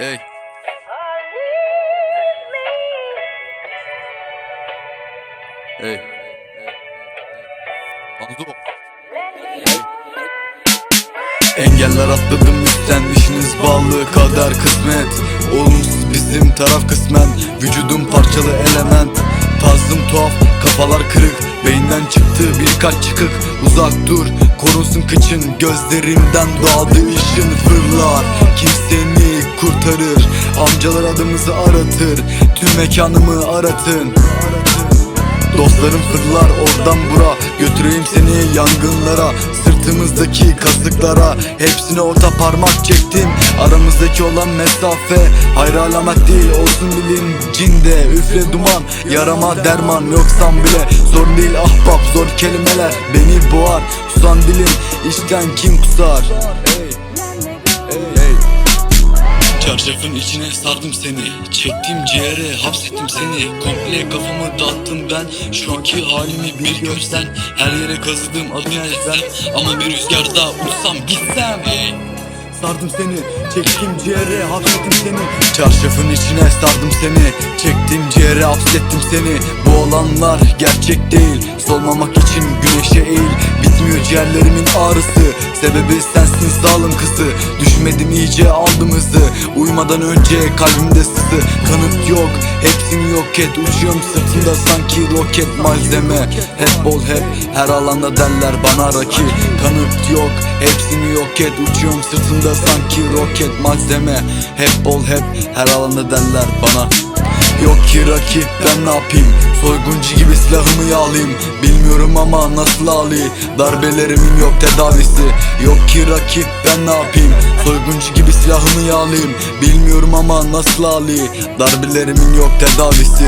Hey. Hey. Anzu. Engeller atladım üstten işiniz bağlı kader kısmet Olumsuz bizim taraf kısmen Vücudum parçalı element Tarzım tuhaf kafalar kırık Beyinden çıktı birkaç çıkık Uzak dur korunsun kıçın Gözlerimden doğdu ışın fırlar Kim kurtarır Amcalar adımızı aratır. Tüm mekanımı aratın. Dostlarım fırlar oradan bura. Götüreyim seni yangınlara. Sırtımızdaki kazıklara. Hepsine orta parmak çektim Aramızdaki olan mesafe Hayır alamet değil olsun bilincinde Üfle duman yarama derman Yoksan bile zor değil ahbap Zor kelimeler beni boğar. Susan dilim içten kim kusar Çarşafın içine sardım seni. Çektim ciğere hapsettim seni. Komple kafamı dağıttım ben. Şu anki halimi bir görsen. Her yere kazıdım adını yazsam Ama bir rüzgarda uçsam gitsem hey. Sardım seni, çektim ciğere hapsettim seni. Çarşafın içine sardım seni. Çektim ciğere hapsettim seni. Bu olanlar gerçek değil. Solmamak için güneşe eğil. Bitmiyor ciğerlerimin ağrısı. Sebebi sensin zalim kızı Düşmedim iyice aldım hızı Uyumadan önce kalbimde sızı. Kanıt yok hepsini yok et. Uçuyorum sırtımda sanki roket malzeme. Hep bol hep her alanda derler bana raki Kanıt yok hepsini yok et. Uçuyorum sırtımda sanki roket malzeme. Hep bol hep her alanda derler bana Yok ki rakip ben ne yapayım? Soyguncu gibi silahımı yağlayayım. Bilmiyorum ama nasıl alayım Darbelerimin yok tedavisi. Yok ki rakip ben ne yapayım? Soyguncu gibi silahımı yağlayayım. Bilmiyorum ama nasıl alayım Darbelerimin yok tedavisi